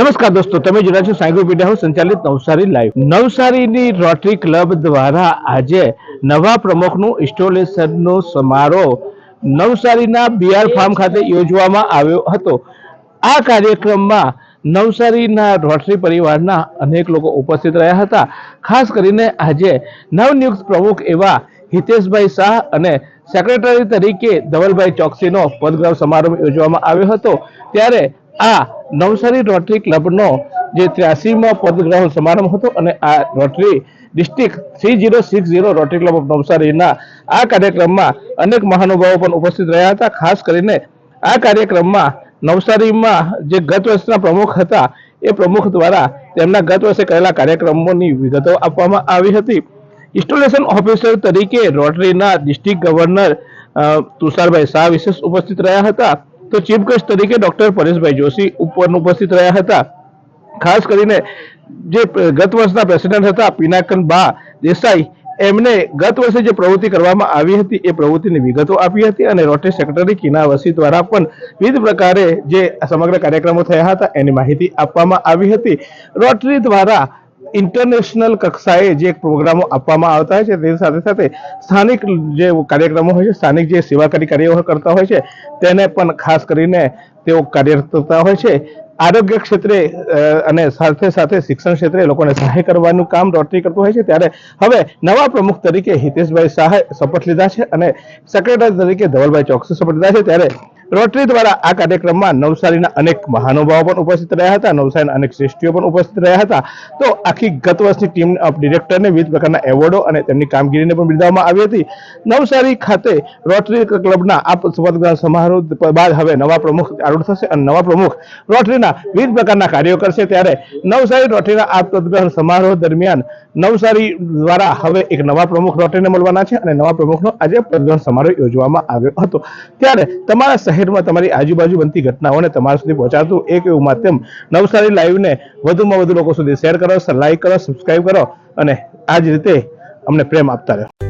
નમસ્કાર દોસ્તો, તમે જોડા છો સાયકોપીડિયા હાઉસ સંચાલિત નવસારી લાઈવ. નવસારીની રોટરી ક્લબ દ્વારા આજે નવા પ્રમુખનું ઇન્સ્ટોલેશનનો સમારોહ નવસારીના બીઆર ફાર્મ ખાતે યોજવામાં આવ્યો હતો. આ કાર્યક્રમમાં નવસારીના રોટરી પરિવારના અનેક લોકો ઉપસ્થિત રહ્યા હતા. ખાસ કરીને આજે નવનિયુક્ત પ્રમુખ એવા હિતેશભાઈ શાહ અને સેક્રેટરી તરીકે ધવલભાઈ ચોકસીનો પદગ્રહ સમારોહ યોજવામાં આવ્યો હતો. ત્યારે આ નવસારી રોટરી ક્લબનો જે ત્ર્યાસીમાં પદગ્રહણ સમારંભ હતો અને આ rotary district three zero six zero rotary club of નવસારીના આ કાર્યક્રમમાં અનેક મહાનુભાવો પણ ઉપસ્થિત રહ્યા હતા. ખાસ કરીને આ કાર્યક્રમમાં નવસારીમાં જે ગત વર્ષના પ્રમુખ હતા, એ પ્રમુખ દ્વારા તેમના ગત વર્ષે કરેલા કાર્યક્રમોની વિગતો આપવામાં આવી હતી. ઇન્સ્ટોલેશન ઓફિસર તરીકે રોટરીના ડિસ્ટ્રિક્ટ ગવર્નર તુષારભાઈ શાહ વિશેષ ઉપસ્થિત રહ્યા હતા. તો ચીફ ગેસ્ટ તરીકે ડોક્ટર પરેશભાઈ જોશી ઉપર ઉપસ્થિત રહ્યા હતા. ખાસ કરીને જે ગત વર્ષના પ્રેસિડેન્ટ હતા પિનાકન બા દેસાઈ, એમને ગત વર્ષે જે પ્રવૃત્તિ કરવામાં આવી હતી એ પ્રવૃત્તિની વિગતો આપી હતી અને રોટરી સેક્રેટરી કિના વસી દ્વારા પણ વિવિધ પ્રકારે જે સમગ્ર કાર્યક્રમો થયા હતા એની માહિતી આપવામાં આવી હતી. રોટરી દ્વારા ઇન્ટરનેશનલ કક્ષાએ જે પ્રોગ્રામો આપવામાં આવતા હોય છે તે સાથે સાથે સ્થાનિક જે કાર્યક્રમો હોય છે, સ્થાનિક જે સેવાકારી કાર્યો કરતા હોય છે, તેને પણ ખાસ કરીને તેઓ કાર્યરત કરતા હોય છે. આરોગ્ય ક્ષેત્રે અને સાથે સાથે શિક્ષણ ક્ષેત્રે લોકોને સહાય કરવાનું કામ રોટરી કરતું હોય છે. ત્યારે હવે નવા પ્રમુખ તરીકે હિતેશભાઈ શાહે શપથ લીધા છે અને સેક્રેટરી તરીકે ધવલભાઈ ચોકસી શપથ લીધા છે. ત્યારે રોટરી દ્વારા આ કાર્યક્રમમાં નવસારીના અનેક મહાનુભાવો પણ ઉપસ્થિત રહ્યા હતા, નવસારીના અનેક શ્રેષ્ઠીઓ પણ ઉપસ્થિત રહ્યા હતા. તો આખી ગત વર્ષની ટીમ ડિરેક્ટરને વિવિધ પ્રકારના એવોર્ડો અને તેમની કામગીરીને પણ બિરદાવવામાં આવી હતી. નવસારી ખાતે રોટરી ક્લબના આ શપથગ્રહણ સમારોહ બાદ હવે નવા પ્રમુખ આરૂઢ થશે અને નવા પ્રમુખ રોટરીના વિવિધ પ્રકારના કાર્યો કરશે ત્યારે નવસારી રોટરીના આ પદગ્રહણ સમારોહ દરમિયાન નવસારી દ્વારા હવે એક નવા પ્રમુખ રોટરીને મળવાના છે અને નવા પ્રમુખનો આજે પદગ્રહણ સમારોહ યોજવામાં આવ્યો હતો. ત્યારે તમારા શહેરમાં તમારી આજુબાજુ બનતી ઘટનાઓને તમારા સુધી પહોંચાડતું એક એવું માધ્યમ નવસારી લાઈવને વધુમાં વધુ લોકો સુધી શેર કરો લાઈક કરો, સબસ્ક્રાઈબ કરો અને આ જ રીતે અમને પ્રેમ આપતા રહો.